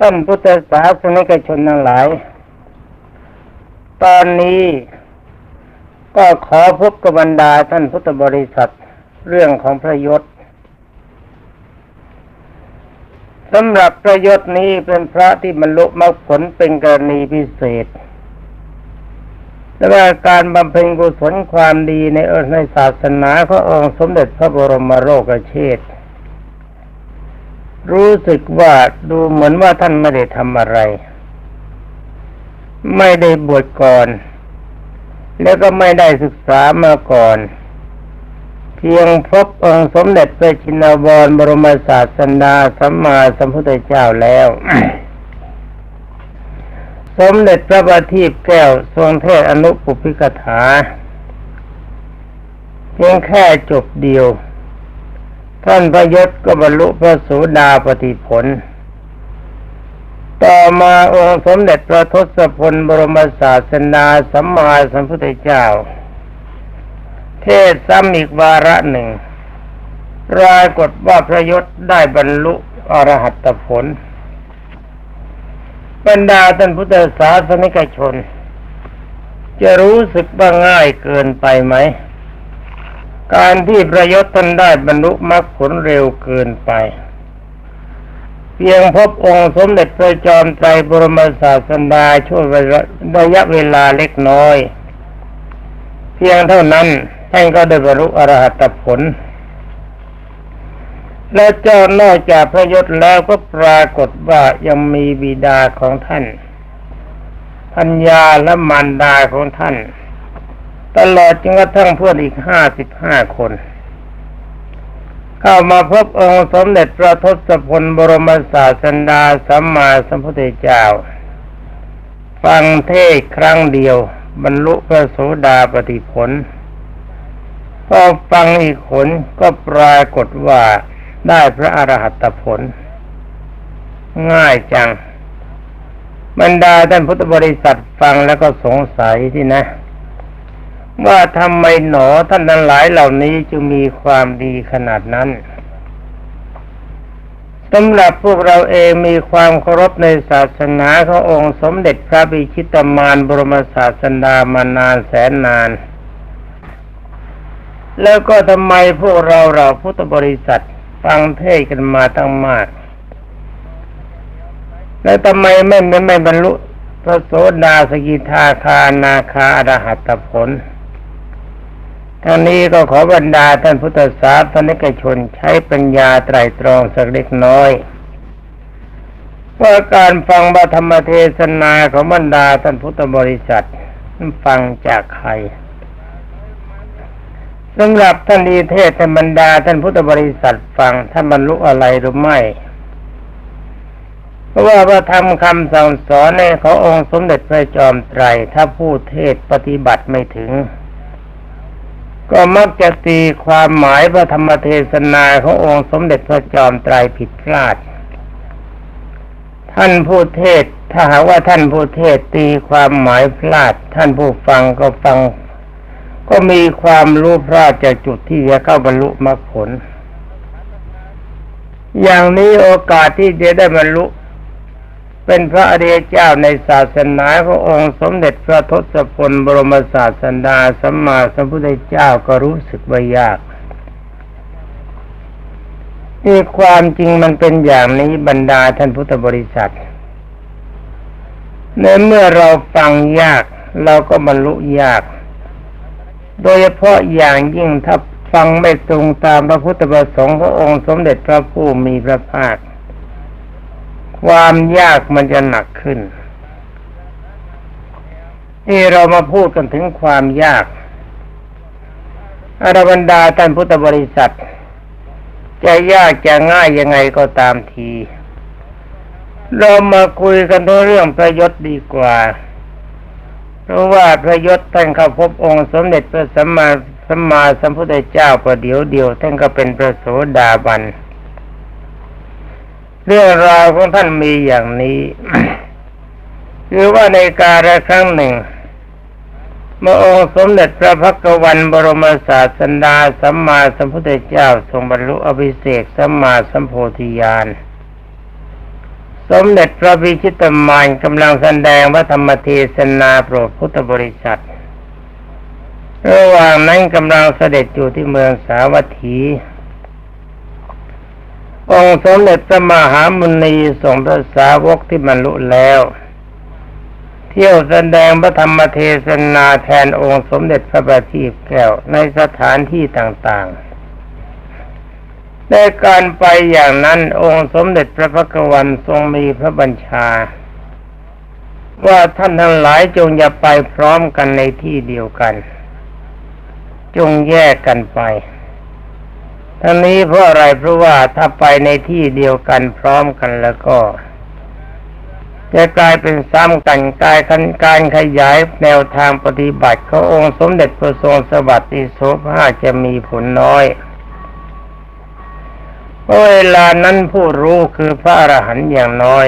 ท่านพุทธศาสนิกชนทั้งหลาย ตอนนี้ก็ขอพบกับบรรดาท่านพุทธบริษัทเรื่องของพระยศสำหรับพระยศนี้เป็นพระที่บรรลุมรรคผลเป็นกรณีพิเศษและว่าการบำเพ็ญกุศลความดีในเอในศาสนาขององค์สมเด็จพระบรมโลกเชษฐ์ รู้สึกว่าดูเหมือนว่าท่านไม่ได้ทำอะไร ไม่ได้บวชก่อน แล้วก็ไม่ได้ศึกษามาก่อน เพียงพบองค์สมเด็จพระชินวรบรมศาสดาสัมมาสัมพุทธเจ้าแล้ว สมเด็จพระบัณฑิตแก้วทรงเทศอนุปุพิกถา เพียงแค่จบเดียว ท่านพยศก็บรรลุพระโสดาปฏิผล ต่อมาองค์สมเด็จพระทศพลบรมศาสดาสัมมาสัมพุทธเจ้า เทศซ้ำอีกวาระหนึ่งปรากฏว่าพระยศได้บรรลุอรหัตผล บรรดาท่านพุทธศาสนิกชน จะรู้สึกว่าง่ายเกินไปไหม การที่ประยศท่านได้บรรลุมรรคผลเร็วเกินไป เพียงพบองค์สมเด็จพระจอมไตรบรมศาสดาช่วงระยะเวลาเล็กน้อย เพียงเท่านั้นท่านก็ได้บรรลุอรหัตผล และเจ้านอกจากพระยศแล้วก็ปรากฏว่ายังมีบิดาของท่านพัญญาและมารดาของท่าน ตลอดจนกระทั่งเพื่อนอีกห้าสิบห้าคน เข้ามาพบองค์สมเด็จพระทศพลบรมศาสดาสัมมาสัมพุทธเจ้า ฟังเทศครั้งเดียว บรรลุพระโสดาปฏิผลพอฟังอีกผลก็ปรากฏว่าได้พระอรหัตผล ง่ายจัง บรรดาท่านพุทธบริษัทฟังแล้วก็สงสัยที่นะ ว่าทำไมหนอท่านทั้งหลายเหล่านี้จึงมีความดีขนาดนั้นสำหรับพวกเราเองมีความเคารพในศาสนาขององค์สมเด็จพระบิชิตามานบรมศาสดามานานแสนนาน แล้วก็ทำไมพวกเราเราพุทธบริษัทฟังเทศกันมาตั้งมาก แล้วทำไมไม่ไม่ไม่บรรลุพระโสดาสกิทาคานาคาอรหัตผล ทั้งนี้ก็ขอบรรดาท่านพุทธศาสนิกชนใช้ปัญญาไตรตรองสักเล็กน้อยว่าการฟังบธรรมเทศนาของบรรดาท่านพุทธบริษัทฟังจากใครสำหรับท่านดีเทศท่านบรรดาท่านพุทธบริษัทฟังท่านบรรลุอะไรหรือไม่เพราะว่าพระธรรมคำสั่งสอนในขององค์สมเด็จพระจอมไตรถ้าผู้เทศปฏิบัติไม่ถึง ก็มักจะตีความหมายพระธรรมเทศนาขององค์สมเด็จพระจอมไตรผิดพลาด ท่านผู้เทศถ้าหากว่าท่านผู้เทศตีความหมายพลาด ท่านผู้ฟังก็ฟัง ก็มีความรู้พลาดจากจุดที่จะเข้าบรรลุมรรคผล อย่างนี้โอกาสที่จะได้บรรลุ เป็นพระอริยเจ้าในศาสนาขององค์สมเด็จพระทศพลบรมศาสดาสัมมาสัมพุทธเจ้าก็รู้สึกว่ายากนี่ความจริงมันเป็นอย่างนี้บรรดาท่านพุทธบริษัทในเมื่อเราฟังยาก เราก็บรรลุยาก โดยเฉพาะอย่างยิ่งถ้าฟังไม่ตรงตามพระพุทธประสงค์ขององค์สมเด็จพระผู้มีพระภาค ความยากมันจะหนักขึ้นที่เรามาพูดกันถึงความยากอรบรรดาท่านพุทธบริษัท จะยากจะง่ายยังไงก็ตามที เรามาคุยกันเรื่องประยศดีกว่า เพราะว่าพระยศท่านเข้าพบองค์สมเด็จพระสัมมาสัมมาสัมพุทธเจ้าประเดี๋ยวเดียวท่านก็เป็นพระโสดาบันเเรื่องราวของท่านมีอย่างนี้คือว่าในการละครั้งหนึ่งเมื่อองค์สมเด็จพระพักวันบรมศาสดาสัมมาสัมพุทธเจ้าทรงบรรลุอภิเศกสัมมาสัมโพธิญาณสมเด็จพระพิชิตมารกำลังแสดงพระธรรมเทศนาโปรดพุทธบริษัทระหว่างนั้นกำลังเสด็จอยู่ที่เมืองสาวัตถี องค์สมเด็จพระมหามุนีส่งพระสาวกที่บรรลุแล้ว เที่ยวแสดงพระธรรมเทศนาแทนองค์สมเด็จพระบัณฑิตแก้วในสถานที่ต่างๆในการไปอย่างนั้นองค์สมเด็จพระพักวันทรงมีพระบัญชา ว่าท่านทั้งหลายจงอย่าไปพร้อมกันในที่เดียวกัน จงแยกกันไป ทั้งนี้เพราะอะไรเพราะว่าถ้าไปในที่เดียวกันพร้อมกันแล้วก็จะกลายเป็นซ้ำกันกลายกันการขยายแนวทางปฏิบัติขององค์สมเด็จพระทรงสวัสดิโสภาจะมีผลน้อยเพราะเวลานั้นผู้รู้คือพระอรหันต์อย่างน้อย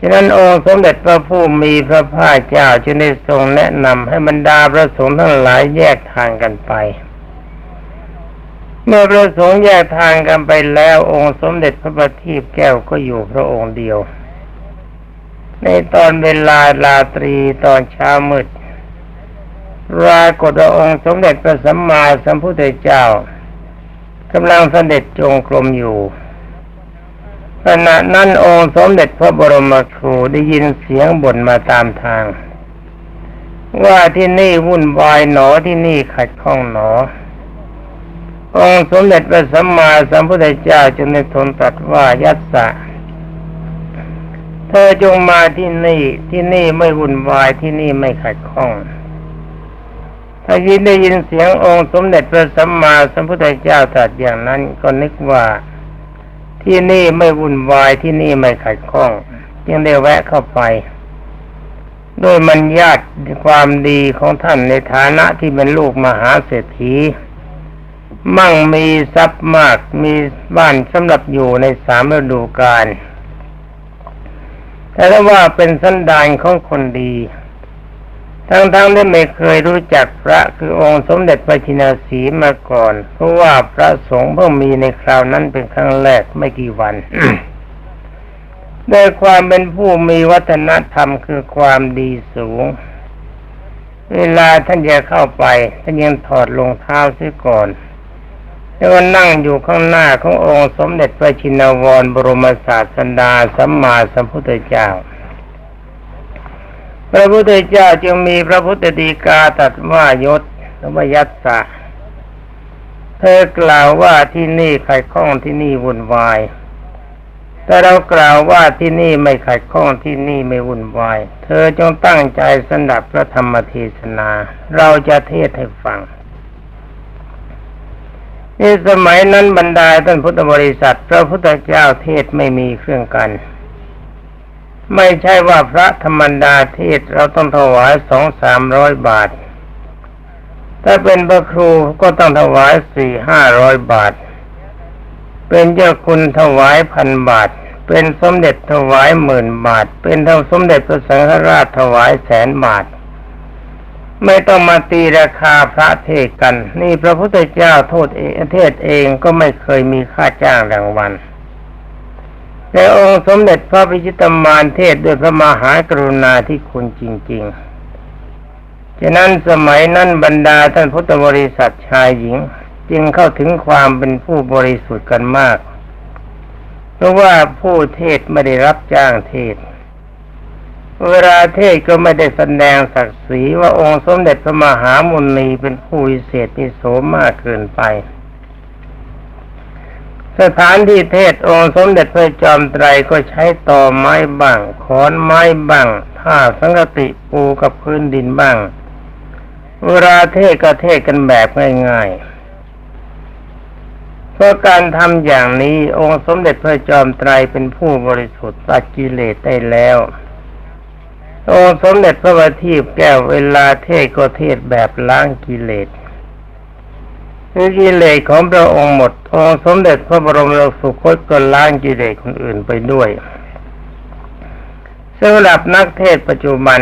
ฉะนั้นองค์สมเด็จพระผู้มีพระภาคเจ้าจึงได้ทรงแนะนำให้บรรดาพระสงฆ์ทั้งหลายแยกทางกันไป เมื่อพระสงฆ์แยกทางกันไปแล้วองค์สมเด็จพระบัณฑิตแก้วก็อยู่พระองค์เดียว ในตอนเวลาลาตรีตอนเช้ามืดปรากฏว่าองค์สมเด็จพระสัมมาสัมพุทธเจ้ากำลังเสด็จจงกรมอยู่ขณะนั้นองค์สมเด็จพระบรมครูได้ยินเสียงบ่นมาตามทาง ว่าที่นี่วุ่นวายหนอที่นี่ขัดข้องหนอ องสมเด็จพระสัมมาสัมพุทธเจ้าจึงได้ทนตรัสว่ายัสสะเธอจงมาที่นี่ที่นี่ไม่วุ่นวายที่นี่ไม่ขัดข้อง ถ้ายินได้ยินเสียงองค์สมเด็จพระสัมมาสัมพุทธเจ้าตรัสอย่างนั้นก็นึกว่า ที่นี่ไม่วุ่นวายที่นี่ไม่ขัดข้อง จึงได้แวะเข้าไปด้วยมันญาติความดีของท่านในฐานะที่เป็นลูกมหาเศรษฐี มั่งมีทรัพย์มากมีบ้านสำหรับอยู่ในสามฤดูกาลแต่ถ้าว่าเป็นสันดานของคนดี ทั้งๆที่ไม่เคยรู้จักพระคือองค์สมเด็จพระชินสีมาก่อน เพราะว่าพระสงฆ์เพิ่งมีในคราวนั้นเป็นครั้งแรกไม่กี่วันด้วยความเป็นผู้มีวัฒนธรรมคือความดีสูง เวลาท่านจะเข้าไปท่านยังถอดรองเท้าเสียก่อน แล้วก็นั่งอยู่ข้างหน้าขององค์สมเด็จพระชินวรบรมศาสดาสัมมาสัมพุทธเจ้า พระพุทธเจ้าจึงมีพระพุทธดีกาตรัสว่ายศหรือว่ายัตสะเธอกล่าวว่าที่นี่ไขัดข้องที่นี่วุ่นวาย แต่เรากล่าวว่าที่นี่ไม่ขัดข้องที่นี่ไม่วุ่นวาย เธอจงตั้งใจสนับพระธรรมเทศนา เราจะเทศให้ฟัง นสมัยนั้นบรรดาท่านพุทธบริษัท พระพุทธเจ้าเทศไม่มีเครื่องกัน ไม่ใช่ว่าพระธรรมดาเทศเราต้องถวายสองสามร้อยบาท ถ้าเป็นพระครูก็ต้องถวายสี่ห้าร้อยบาท เป็นเจ้าคุณถวายพันบาท เป็นสมเด็จถวายหมื่นบาท เป็นเท่าสมเด็จพระสังฆราชถวายแสนบาท ไม่ต้องมาตีราคาพระเทศกัน นี่พระพุทธเจ้าโทษเองเทศเองก็ไม่เคยมีค่าจ้างรางวัลแต่องค์สมเด็จพระพิชิตมารเทศด้วยพระมหากรุณาที่คุณจริง ๆ ฉะนั้นสมัยนั้นบรรดาท่านพุทธบริษัทชายหญิง จึงเข้าถึงความเป็นผู้บริสุทธิ์กันมาก เพราะว่าผู้เทศไม่ได้รับจ้างเทศ เวลาเทศก็ไม่ได้แสดงศักดิ์ศรีว่าองค์สมเด็จพระมหามุนีเป็นผู้วิเศษนิโสมากเกินไป สถานที่เทศองค์สมเด็จพระจอมไตรก็ใช้ต่อไม้บ้างขอนไม้บ้างผ้าสังกติปูกับพื้นดินบ้าง เวลาเทศก็เทศกันแบบง่ายๆเพราะการทำอย่างนี้องค์สมเด็จพระจอมไตรเป็นผู้บริสุทธิ์ตัดกิเลสได้แล้ว องค์สมเด็จพระบัณฑิตแก้วเวลาเทศก็เทศแบบล้างกิเลสคือกิเลสของพระองค์หมดองค์สมเด็จพระบรมโลกสุคตก็ล้างกิเลสคนอื่นไปด้วยสำหรับนักเทศปัจจุบัน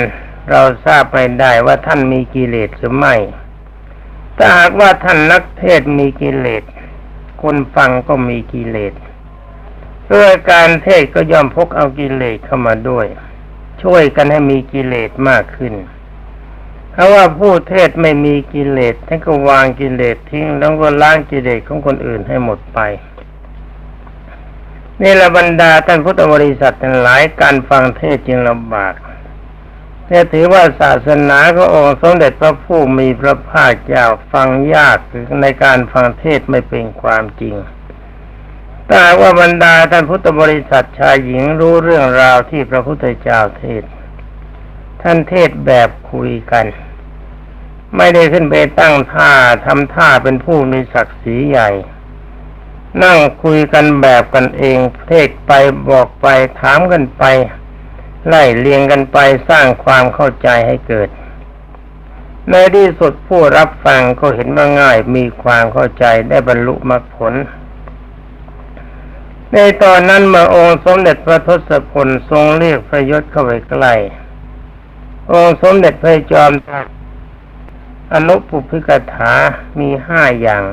เราทราบไม่ได้ว่าท่านมีกิเลสหรือไม่ถ้าหากว่าท่านนักเทศมีกิเลสคนฟังก็มีกิเลสเพื่อการเทศก็ย่อมพกเอากิเลสเข้ามาด้วย ช่วยกันให้มีกิเลสมากขึ้นเพราะว่าผู้เทศไม่มีกิเลสท่านก็วางกิเลสทิ้ง แล้วก็ล้างกิเลสของคนอื่นให้หมดไปนี่ละบรรดาท่านพุทธบริษัททั้งหลายการฟังเทศจึงลำบากแต่ถือว่าศาสนาขององค์สมเด็จพระผู้มีพระภาคเจ้าฟังยากในการฟังเทศไม่เป็นความจริง แต่ว่าบรรดาท่านพุทธบริษัทชายหญิงรู้เรื่องราวที่พระพุทธเจ้าเทศ ท่านเทศแบบคุยกัน ไม่ได้ขึ้นไปตั้งท่าทำท่าเป็นผู้มีศักดิ์ศรีใหญ่ นั่งคุยกันแบบกันเอง เทศไปบอกไปถามกันไป ไล่เลียงกันไปสร้างความเข้าใจให้เกิด ในที่สุดผู้รับฟังก็เห็นว่าง่ายมีความเข้าใจได้บรรลุมรรคผล ในตอนนั้นเมื่อองค์สมเด็จพระทศพลทรงเรียกพระยศเข้าไปใกล้องค์สมเด็จพระจอมตรัสอนุปุพิกถามีห้าอย่าง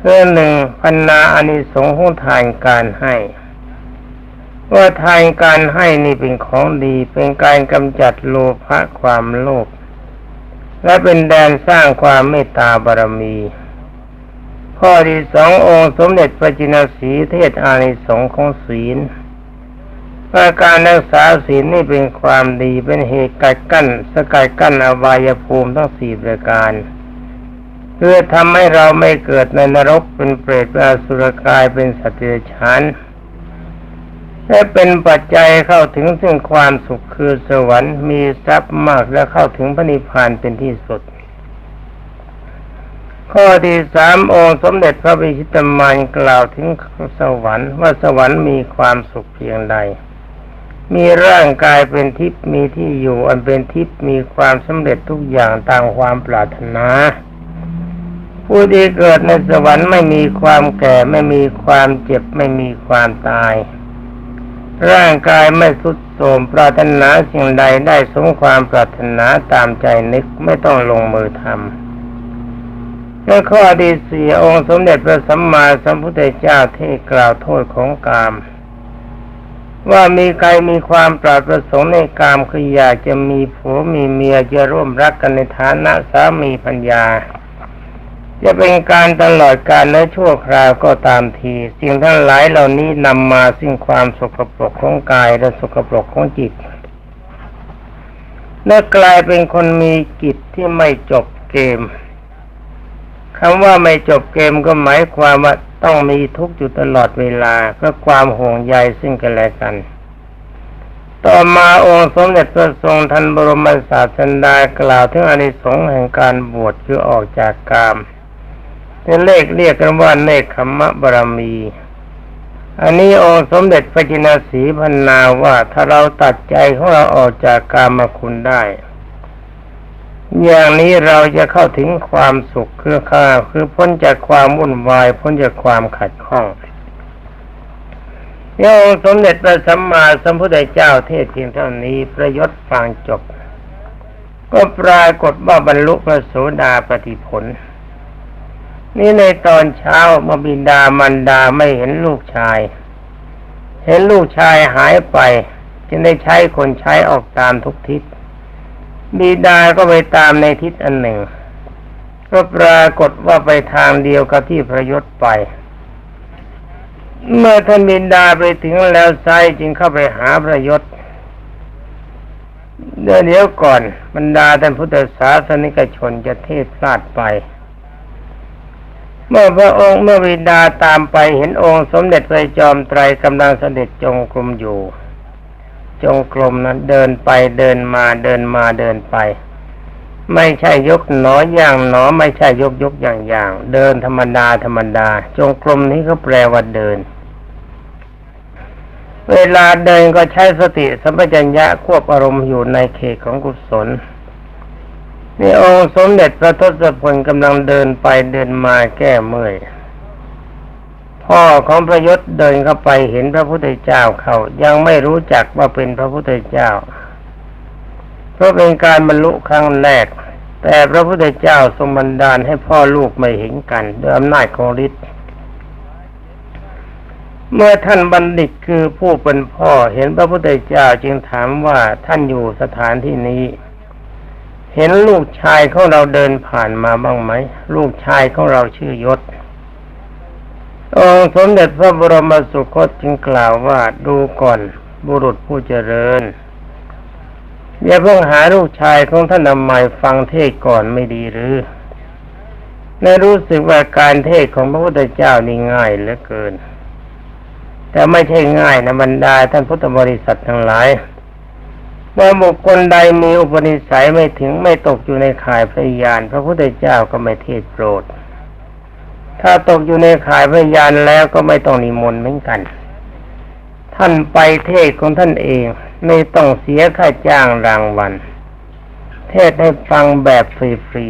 คือหนึ่งพันนาอานิสงส์ของทานการให้ ว่าทานการให้นี่เป็นของดีเป็นการกำจัดโลภะความโลภและเป็นแดนสร้างความเมตตาบารมี ข้อที่สององค์สมเด็จพระจินสีเทศอานิสงส์ของศีลว่าการรักษาศีลนี่เป็นความดีเป็นเหตุกัดกั้น สกัดกั้นอบายภูมิทั้งสี่ประการ เพื่อทำให้เราไม่เกิดในนรกเป็นเปรตเป็นอสุรกายเป็นสัตว์เดรัจฉานและเป็นปัจจัยเข้าถึงซึ่งความสุขคือสวรรค์มีทรัพย์มากและเข้าถึงพระนิพพานเป็นที่สุด ข้อที่สามองค์สมเด็จพระบิชิตมานกล่าวถึงสวรรค์ว่าสวรรค์มีความสุขเพียงใด มีร่างกายเป็นทิพย์มีที่อยู่อันเป็นทิพย์มีความสำเร็จทุกอย่างตามความปรารถนาผู้ที่เกิดในสวรรค์ไม่มีความแก่ไม่มีความเจ็บไม่มีความตาย ร่างกายไม่ทุดโทรมปรารถนาสิ่งใดได้สมความปรารถนาตามใจนึกไม่ต้องลงมือทำ และข้อที่สี่องค์สมเด็จพระสัมมาสัมพุทธเจ้าเทศกล่าวโทษของกาม ว่ามีใครมีความปรารถประสงค์ในกามคืออยากจะมีผัวมีเมียจะร่วมรักกันในฐานะสามีพัญญา จะเป็นการตลอดการและชั่วคราวก็ตามที สิ่งทั้งหลายเหล่านี้นำมาซึ่งความสกปรกของกายและสกปรกของจิตและกลายเป็นคนมีกิจที่ไม่จบเกม คำว่าไม่จบเกมก็หมายความว่าต้องมีทุกข์อยู่ตลอดเวลาเพื่อความห่วงใยซึ่งกันและกัน ต่อมาองค์สมเด็จพระทรงทันบรมศาสดากล่าวถึงอานิสงส์แห่งการบวชคือออกจากกามเป็นเลขเรียกกันว่าเนคขมะบารมี อันนี้องค์สมเด็จพระจินสีพันนาว่าถ้าเราตัดใจของเราออกจากกามคุณได้ อย่างนี้เราจะเข้าถึงความสุขคือข้าคือพ้นจากความวุ่นวาย พ้นจากความขัดข้องเนี่ยองสมเด็จพระสัมมาสัมพุทธเจ้าเทศเพียงเท่านี้ประยศฟังจบ ก็ปรากฏว่าบรรลุพระโสดาปฏิผล นี่ในตอนเช้ามื่อบินดามันดาไม่เห็นลูกชาย เห็นลูกชายหายไปจึงได้ใช้คนใช้ออกตามทุกทิศ บิดาก็ไปตามในทิศอันหนึ่ง ก็ปรากฏว่าไปทางเดียวกับที่พระยศไป เมื่อท่านบิดาไปถึงแล้วไซจึงเข้าไปหาพระยศเดี๋ยวเดี๋ยวก่อน บรรดาท่านพุทธศาสนิกชนจะเทศพลาดไป เมื่อพระองค์เมื่อวิดาตามไปเห็นองค์สมเด็จพระจอมไตรกำลังเสด็จจงกรมอยู่ จงกรมนั้นเดินไปเดินมาเดินมาเดินไป ไม่ใช่ยกหนออย่างหนอไม่ใช่ยกยกอย่างอย่าง เดินธรรมดาธรรมดา จงกรมนี้ก็แปลว่าเดิน เวลาเดินก็ใช้สติสัมปชัญญะควบอารมณ์อยู่ในเขตของกุศลนี่องค์สมเด็จพระทศพลกำลังเดินไปเดินมาแก้เมื่อย พ่อของพระยศเดินเข้าไปเห็นพระพุทธเจ้าเขายังไม่รู้จักว่าเป็นพระพุทธเจ้า เพราะเป็นการบรรลุครั้งแรก แต่พระพุทธเจ้าทรงบันดาลให้พ่อลูกไม่เห็นกันด้วยอำนาจของฤทธิ์เมื่อท่านบัณฑิตคือผู้เป็นพ่อเห็นพระพุทธเจ้าจึงถามว่าท่านอยู่สถานที่นี้ เห็นลูกชายของเราเดินผ่านมาบ้างไหมลูกชายของเราชื่อยศ องค์สมเด็จพระบรมสุคตจึงกล่าวว่าดูก่อนบุรุษผู้เจริญ อย่าเพิ่งหาลูกชายของท่านอำไมฟังเทศก่อนไม่ดีหรือในรู้สึกว่าการเทศของพระพุทธเจ้านี่ง่ายเหลือเกิน แต่ไม่ใช่ง่ายนะบรรดาท่านพุทธบริษัททั้งหลายเมื่อบุคคลใดมีอุปนิสัยไม่ถึงไม่ตกอยู่ในข่ายพยาน พระพุทธเจ้าก็ไม่เทศโปรด ถ้าตกอยู่ในข่ายพยานแล้วก็ไม่ต้องนิมนต์เหมือนกัน ท่านไปเทศของท่านเอง ไม่ต้องเสียค่าจ้างรางวัล เทศให้ฟังแบบฟรี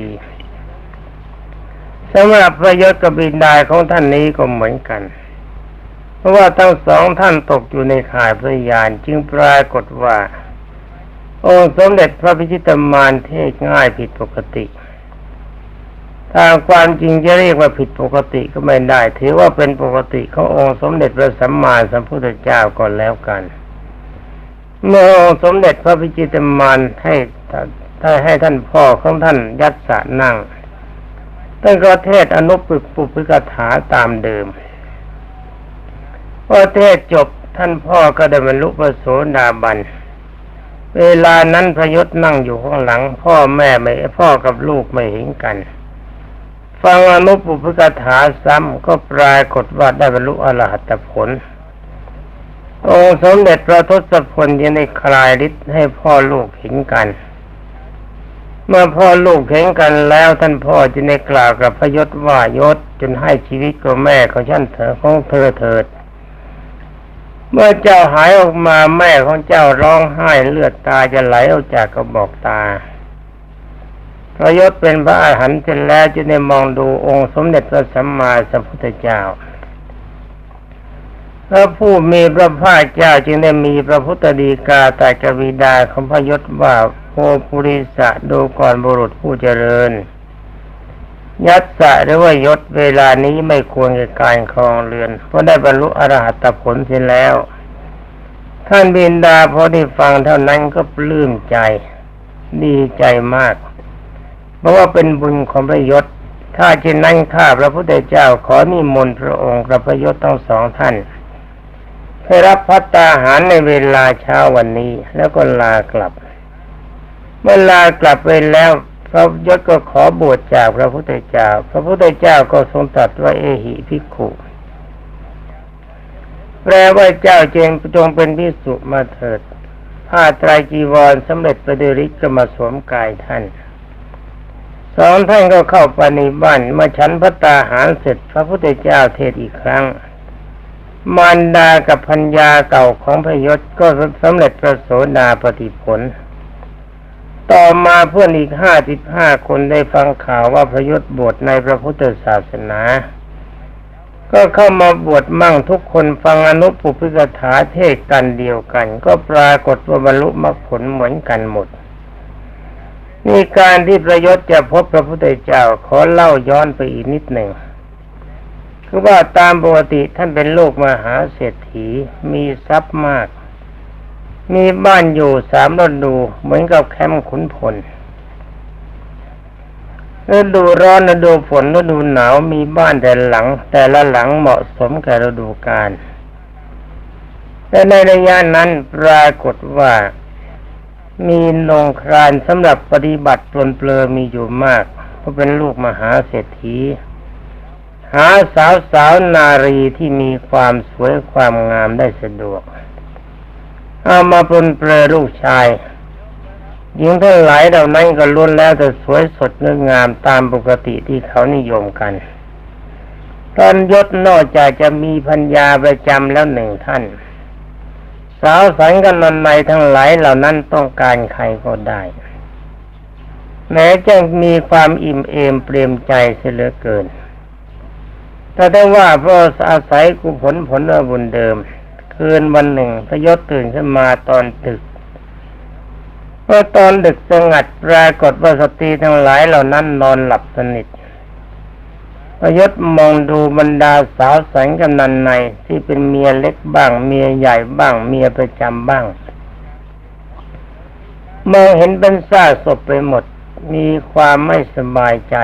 ๆสำหรับพระยศกบินดาของท่านนี้ก็เหมือนกัน เพราะว่าทั้งสองท่านตกอยู่ในข่ายพยานจึงปรากฏว่า องค์สมเด็จพระพิชิตมารเทศง่ายผิดปกติ ทางความจริงจะเรียกว่าผิดปกติก็ไม่ได้ ถือว่าเป็นปกติขององค์สมเด็จพระสัมมาสัมพุทธเจ้าก่อนแล้วกัน เมื่อองค์สมเด็จพระพิจิตรมารให้ถ้ให้ท่านพ่อของท่านยัดสะนั่งท่านก็เทศอนุปึกปุพิกถาตามเดิมพอเทศจบท่านพ่อก็ได้บรรลุพระโสดาบัน เวลานั้นพระยศนั่งอยู่ข้างหลัง พ่อแม่ไม่พ่อกับลูกไม่เห็นกัน ฟังอนุปุพกถาซ้ำก็ปรากฏว่าได้บรรลุอรหัตผล องค์สมเด็จพระทศพลยังได้คลายฤทธิ์ให้พ่อลูกเห็นกัน เมื่อพ่อลูกเห็นกันแล้วท่านพ่อจึงได้กล่าวกับพยศว่ายศจนให้ชีวิตกับแม่ของฉันเถอของเธอเถิด เมื่อเจ้าหายออกมาแม่ของเจ้าร้องไห้เลือดตาจะไหลออกจากกระบอกตา พระยศเป็นพระอาหารหันต์เสร็จแล้วจึงได้มองดูองค์สมเด็จพระสัมมาสัมพุทธเจ้าพระผู้มีพระภาคเจ้าจึงได้มีพระพุทธดีกาแต่กบิดาของพระยศว่าโอปุริสะดูก่อนบุรุษผู้เจริญ ยัตสะหรือว่ายศเวลานี้ไม่ควรแก่การครองเรือน เพราะได้บรรลุอรหัตผลเสียแล้ว ท่านบินดาพอได้ฟังเท่านั้นก็ปลื้มใจ ดีใจมาก ราะว่าเป็นบุญของพระยศ ถ้าเช่นนั้นข้าพระพุทธเจ้าขอนิมนต์พระองค์กับพระยศทั้งสองท่านให้รับพัตตาหารในเวลาเช้าวันนี้ แล้วก็ลากลับ เมื่อลากลับไปแล้ว พระยศก็ขอบวชจากพระพุทธเจ้า พระพุทธเจ้าก็ทรงตรัสว่าเอหิภิกขุแปลว่าเจ้าเจงจงเป็นพิสุมาเถิดผ้าไตรจีวรสำเร็จประเดริกก็มาสวมกายท่าน สองท่านก็เข้าไปในบ้านมื่อฉันพระตาหารเสร็จพระพุทธเจ้าเทศอีกครั้ง มารดากับพัญญาเก่าของพยศก็สำเร็จประโสดาปฏิผล ต่อมาเพื่อนอีกห้าสิบห้าคนได้ฟังข่าวว่าพยศบวชในพระพุทธศาสนา ก็เข้ามาบวชมั่งทุกคนฟังอนุปุพิกถาเทศกันเดียวกัน ก็ปรากฏว่าบรรลุมรรคผลเหมือนกันหมด นี่การที่ประยศจะพบพระพุทธเจ้าขอเล่าย้อนไปอีกนิดหนึ่งคือว่าตามปกติท่านเป็นโลกมหาเศรษฐีมีทรัพย์มาก มีบ้านอยู่สามฤดูเหมือนกับแคมป์ขุนพลฤดูร้อนฤดูฝนฤดูหนาวมีบ้านแต่หลัง แต่ละหลังเหมาะสมกับฤดูกาลแต่ในระยะนั้นปรากฏว่า มีนงครานสำหรับปฏิบัติปลนเปลือมีอยู่มาก เพราะเป็นลูกมหาเศรษฐี หาสาวสาวนารีที่มีความสวยความงามได้สะดวก เอามาปลนเปลือลูกชายหญิงทั้งหลายเหล่านั้นก็ล้วนแล้วแต่สวยสดงดงามตามปกติที่เขานิยมกัน ตอนยศนอกจากจะมีพัญญาประจำแล้วหนึ่งท่าน สาวสันกันนันในทั้งหลายเหล่านั้นต้องการใครก็ได้ แม้จะมีความอิ่มเอมเปรียมใจเสียเหลือเกิน แต่ได้ว่าเพราะอาศัยกุผลผลบุญเดิม คืนวันหนึ่งพยศตื่นขึ้นมาตอนดึกเมื่อตอนดึกสงัดปรากฏว่าสตรีทั้งหลายเหล่านั้นนอนหลับสนิท ประยศมองดูบรรดาสาวแสงกำนันในที่เป็นเมียเล็กบ้าง เมียใหญ่บ้าง เมียประจำบ้างมองเห็นเป็นซากศพไปหมด มีความไม่สบายใจ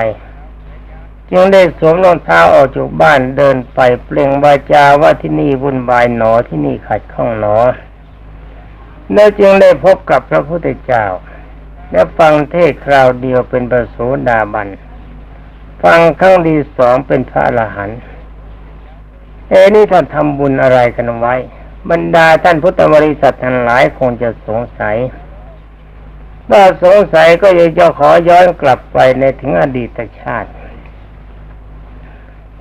จึงได้สวมรองเท้าออกจากบ้านเดินไปเปล่งวาจาว่าที่นี่วุ่นวายหนอที่นี่ขัดข้องหนอแล้วจึงได้พบกับพระพุทธเจ้า และฟังเทศคราวเดียวเป็นประโสดาบัน ฟังครั้งที่สองเป็นพระอรหันต์เอ้นี่ท่านทำบุญอะไรกันไว้ บรรดาท่านพุทธบริษัททั้งหลายคงจะสงสัยถ้าสงสัยก็จะขอย้อนกลับไปในถึงอดีตชาติ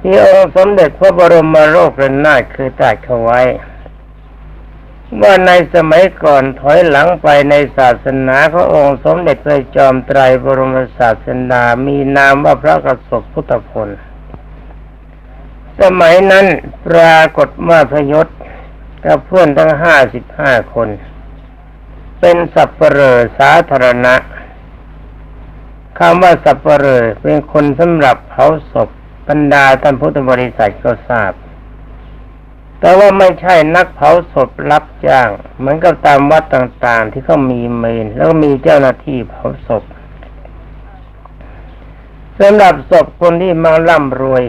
ที่องค์สมเด็จพระบรมโลกรนาถคือตรัสเขาไว้ ว่าในสมัยก่อนถอยหลังไปในศาสนาพระองค์สมเด็จพระจอมไตรบรมศาสดามีนามว่าพระกสบพุทธพล สมัยนั้นปรากฏว่าพยศกับเพื่อนทั้งห้าสิบห้าคน เป็นสัพเปลอสาธารณะคำว่าสัพเปลอเป็นคนสำหรับเผาศพบรรดาท่านพุทธบริษัทก็ทราบ แต่ว่าไม่ใช่นักเผาศพรับจ้าง เหมือนกับตามวัดต่างๆ ที่เขามีเมน แล้วมีเจ้าหน้าที่เผาศพสำหรับศพคนที่มาร่ำรวย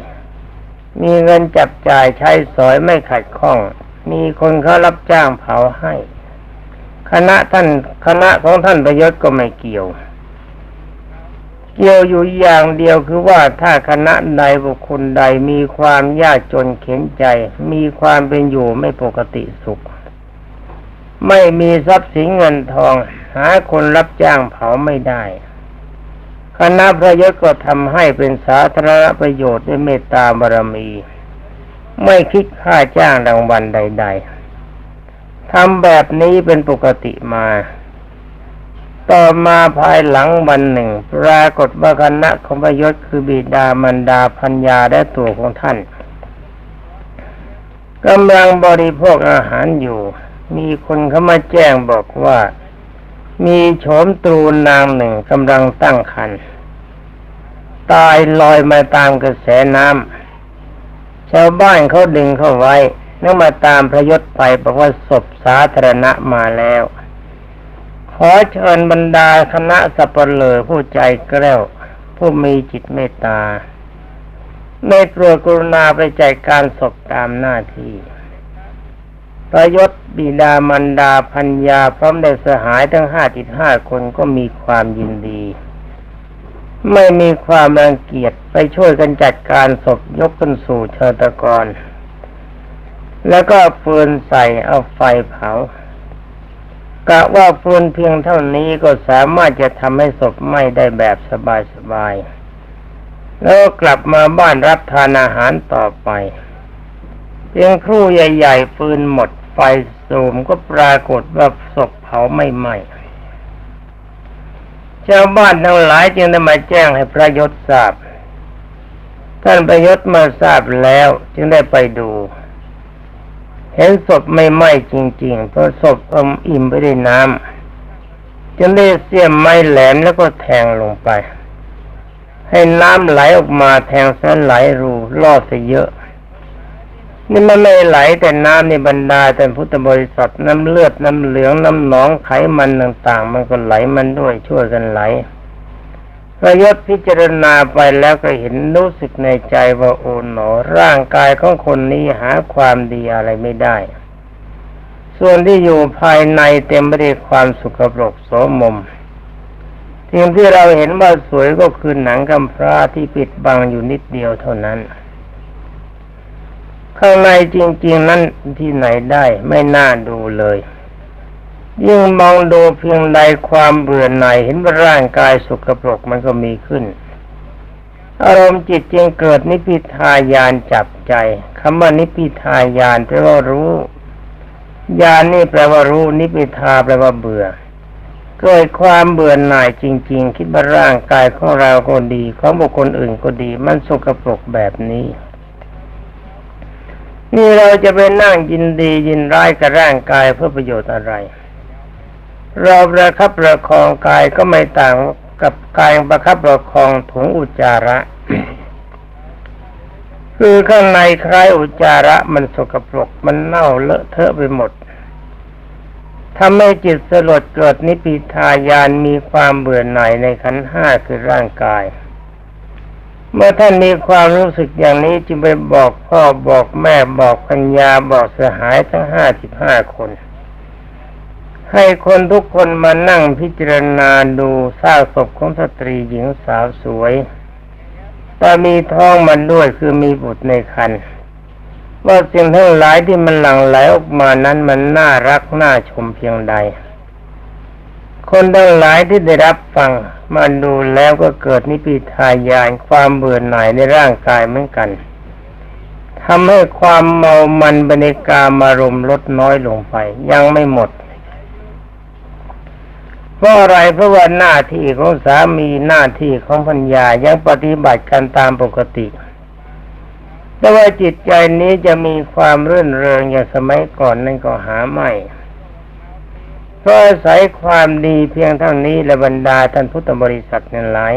มีเงินจับจ่ายใช้สอยไม่ขัดข้อง มีคนเขารับจ้างเผาให้ คณะท่านคณะของท่านประยศก็ไม่เกี่ยว เกี่ยวอยู่อย่างเดียวคือว่าถ้าคณะใดบุคคลใดมีความยากจนเข็นใจ มีความเป็นอยู่ไม่ปกติสุข ไม่มีทรัพย์สินเงินทอง หาคนรับจ้างเผาไม่ได้ คณะพระยศก็ทำให้เป็นสาธารณประโยชน์ด้วยเมตตาบารมี ไม่คิดค่าจ้างรางวัลใด ๆทำแบบนี้เป็นปกติมา ต่อมาภายหลังวันหนึ่ง ปรากฏว่าคณะของพยศคือบิดามันดาพัญญาและตัวของท่านกำลังบริโภคอาหารอยู่ มีคนเข้ามาแจ้งบอกว่า มีโฉมตรูนางหนึ่งกำลังตั้งครรภ์ตายลอยมาตามกระแสน้ำชาวบ้านเขาดึงเข้าไว้แล้วมาตามพระยศไปบอกว่าศพสาธารณะมาแล้ว อเชิญบรรดาคณะสัปเหร่อผู้ใจแกล้ว ผู้มีจิตเมตตาในโปรดกรุณาไปจัดการศพตามหน้าที่ประยศบิดามันดาพัญญาพร้อมได้สหายทั้งห้าจิตห้าคนก็มีความยินดี ไม่มีความรังเกียจไปช่วยกันจัดการศพยกขึ้นสู่เชิตกร แล้วก็ฟืนใส่เอาไฟเผา กะว่าฟืนเพียงเท่านี้ก็สามารถจะทำให้ศพไหม้ได้แบบสบายๆ แล้วกลับมาบ้านรับทานอาหารต่อไป เพียงครู่ใหญ่ๆฟืนหมดไฟสูมก็ปรากฏว่าศพเผาไม่ไหม้ชาวบ้านทั้งหลายจึงได้มาแจ้งให้พระยศทราบ ท่านประยศมาทราบแล้วจึงได้ไปดู เห็นศพไม่ไหม้จริงๆเพราะศพอมอิ่มไปด้วยน้ำจึงได้เสียมไม้แหลมแล้วก็แทงลงไป ให้น้ำไหลออกมาแทงสันไหลรูลอดซะเยอะ นี่มันไม่ไหลแต่น้ำในบรรดาแต่พุทธบริษัทน้ำเลือดน้ำเหลืองน้ำหนองไขมันต่างๆ มันก็ไหลมันด้วยช่วยกันไหล ระยศพิจารณาไปแล้วก็เห็นรู้สึกในใจว่าโอ๋หนอ ร่างกายของคนนี้หาความดีอะไรไม่ได้ ส่วนที่อยู่ภายในเต็มไปด้วยความสุขปรกโสมมสิ่งที่เราเห็นว่าสวยก็คือหนังกำพร้าที่ปิดบังอยู่นิดเดียวเท่านั้น ข้างในจริง ๆ นั้นที่ไหนได้ไม่น่าดูเลย ยิ่งมองดูเพียงใดความเบื่อหน่ายเห็นว่าร่างกายสุกปรกมันก็มีขึ้น อารมณ์จิตจึงเกิดนิพิทายานจับใจคำว่านิพิทายานแปลว่ารู้ยานนี่แปลว่ารู้นิพิทาแปลว่าเบื่อ เกิดความเบื่อหน่ายจริง ๆ คิดว่าร่างกายของเราก็ดีของบุคคลอื่นก็ดี มันสกปรกแบบนี้ นี่เราจะไปนั่งยินดียินร้ายกับร่างกายเพื่อประโยชน์อะไร เราประคับประคองกายก็ไม่ต่างกับกายประคับประคองถุงอุจจาระ คือข้างในคล้ายอุจจาระมันสกปรกมันเน่าเลอะเทอะไปหมดทำให้จิตสลดเกิดนิพพิทายานมีความเบื่อหน่ายในขันห้าคือร่างกาย เมื่อท่านมีความรู้สึกอย่างนี้จึงไปบอกพ่อบอกแม่บอกพัญญาบอกสหายทั้งห้าสิบห้าคน ให้คนทุกคนมานั่งพิจารณาดูซากศพของสตรีหญิงสาวสวยต่มีท้องมันด้วยคือมีบุตรในครรภ์ว่าสิ่งทั้งหลายที่มันหลั่งไหลออกมานั้นมันน่ารักน่าชมเพียงใด คนทั้งหลายที่ได้รับฟังมาดูแล้วก็เกิดนิพิทายานความเบื่อหน่ายในร่างกายเหมือนกันทำให้ความเมามันบรรยากามารมลดน้อยลงไป ยังไม่หมด เพราะอะไรเพราะว่าหน้าที่ของสามีหน้าที่ของพัญญายังปฏิบัติกันตามปกติแต่ว่าจิตใจนี้จะมีความรื่นเริงอย่างสมัยก่อนนั่นก็หาไม่เพราะอาศัยความดีเพียงเท่านี้และบรรดาท่านพุทธบริษัทนั้นหลาย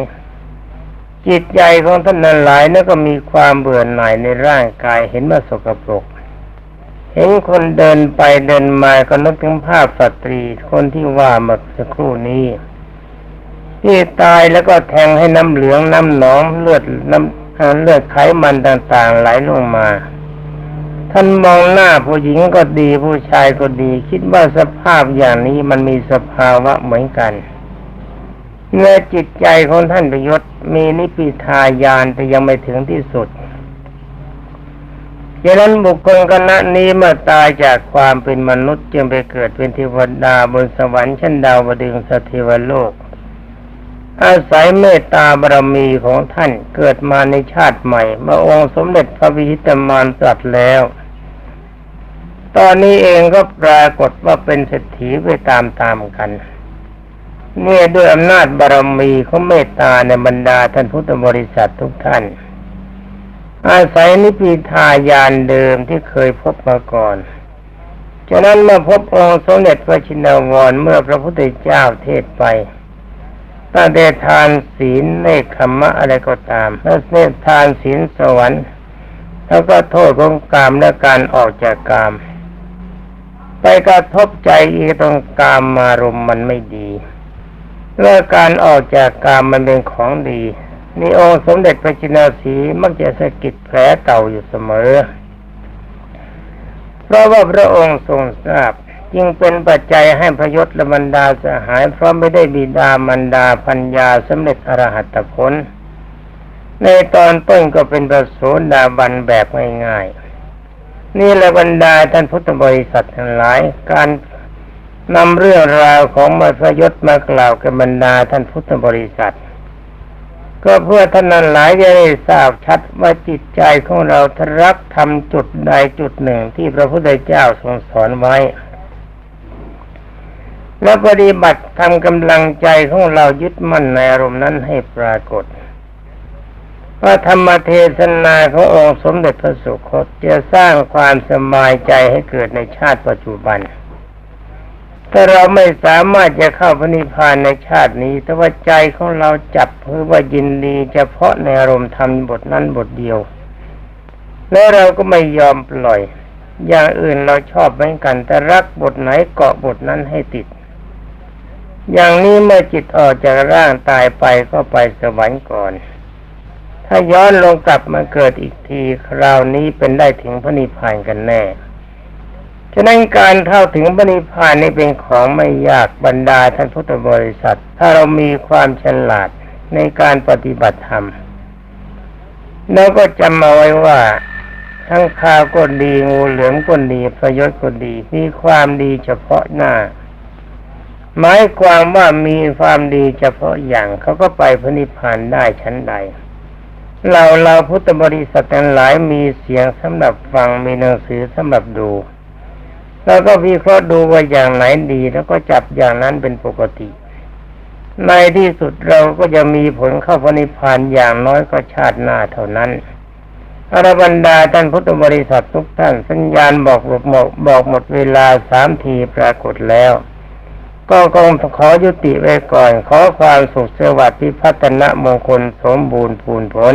จิตใจของท่านนั้นหลายนั่นก็มีความเบื่อหน่ายในร่างกายเห็นว่าสกปรก เห็นคนเดินไปเดินมาก็นึกถึงภาพสตรีคนที่ว่าเมื่อสักครู่นี้ ที่ตายแล้วก็แทงให้น้ำเหลืองน้ำหนองเลือดน้ำเลือดไขมันต่างๆ ไหลลงมา ท่านมองหน้าผู้หญิงก็ดีผู้ชายก็ดี คิดว่าสภาพอย่างนี้มันมีสภาวะเหมือนกันเมื่อจิตใจของท่านประยศมีนิพพิทายานแต่ยังไม่ถึงที่สุด ดังนั้นบุคคลคณะนี้เมื่อตายจากความเป็นมนุษย์จึงไปเกิดเป็นเทวดาบนสวรรค์ชั้นดาวดึงสเทวโลก อาศัยเมตตาบารมีของท่านเกิดมาในชาติใหม่เมื่อองค์สมเด็จพระวิชิตมารตรัสแล้ว ตอนนี้เองก็ปรากฏว่าเป็นเศรษฐีไปตามตามกันเนี่ยด้วยอำนาจบารมีของเมตตาในบรรดาท่านพุทธบริษัททุกท่าน อาศัยนิพิทายานเดิมที่เคยพบมาก่อนฉะนั้นเมื่อพบองค์สมเด็จพระชินวรเมื่อพระพุทธเจ้าเทศไปถ้าได้ทานศีลเนคขมะอะไรก็ตามแล้วเนทานศีลสวรรค์ แล้วก็โทษของกามและการออกจากกาม ไปกระทบใจอีกตรงกามมารมมันไม่ดีเมื่อการออกจากกามมันเป็นของดี นี่องค์สมเด็จพระจินาสีมักจะสะกิดแผลเก่าอยู่เสมอ เพราะว่าพระองค์ทรงทราบจึงเป็นปัจจัยให้พระยศและบรรดาสหายเพราะไม่ได้บิดามันดาพัญญาสำเร็จอรหัตผล ในตอนต้นก็เป็นประโสดาบันแบบง่ายๆ นี่แหละบรรดาท่านพุทธบริษัททั้งหลายการนำเรื่องราวของมรพยศมากล่าวกับบรรดาท่านพุทธบริษัท ก็เพื่อท่านนั้นหลายจะได้ทราบชัดว่าจิตใจของเราทรักทำจุดใดจุดหนึ่งที่พระพุทธเจ้าทรงสอนไว้ และปฏิบัติทำกำลังใจของเรายึดมั่นในอารมณ์นั้นให้ปรากฏว่าธรรมเทศนาขององค์สมเด็จพระสุคตจะสร้างความสบายใจให้เกิดในชาติปัจจุบัน ถ้าเราไม่สามารถจะเข้าพระนิพพานในชาตินี้ แต่ว่าใจของเราจับเพื่อว่ายินดีเฉพาะในอารมณ์ธรรมบทนั้นบทเดียว และเราก็ไม่ยอมปล่อย อย่างอื่นเราชอบเหมือนกัน แต่รักบทไหนเกาะบทนั้นให้ติด อย่างนี้เมื่อจิตออกจากร่างตายไปก็ไปสวรรค์ก่อน ถ้าย้อนลงกลับมาเกิดอีกที คราวนี้เป็นได้ถึงพระนิพพานกันแน่ ฉะนั้นการเข้าถึงพระนิพานนี่เป็นของไม่ยากบรรดาท่านพุทธบริษัท ถ้าเรามีความฉลาดในการปฏิบัติธรรม แล้วก็จำเอาไว้ว่าทั้งข้าวก็ดีงูเหลือมก็ดีประยชน์ก็ดี มีความดีเฉพาะหน้า หมายความว่ามีความดีเฉพาะอย่างเขาก็ไปพระนิพพานได้ชั้นใด เราเราพุทธบริษัททั้งหลายมีเสียงสำหรับฟังมีหนังสือสำหรับดู แล้วก็วิเคราะห์ดูว่าอย่างไหนดี แล้วก็จับอย่างนั้นเป็นปกติ ในที่สุดเราก็จะมีผลเข้าพระนิพพานอย่างน้อยก็ชาติหน้าเท่านั้นอรบรรดาท่านพุทธบริษัททุกท่านสัญญาณบอกหมดบอกหมดเวลาสามทีปรากฏแล้ว ก็คงขอยุติไว้ก่อน ขอความสุขสวัสดิ์พิพัฒนะมงคลสมบูรณ์ผูนผล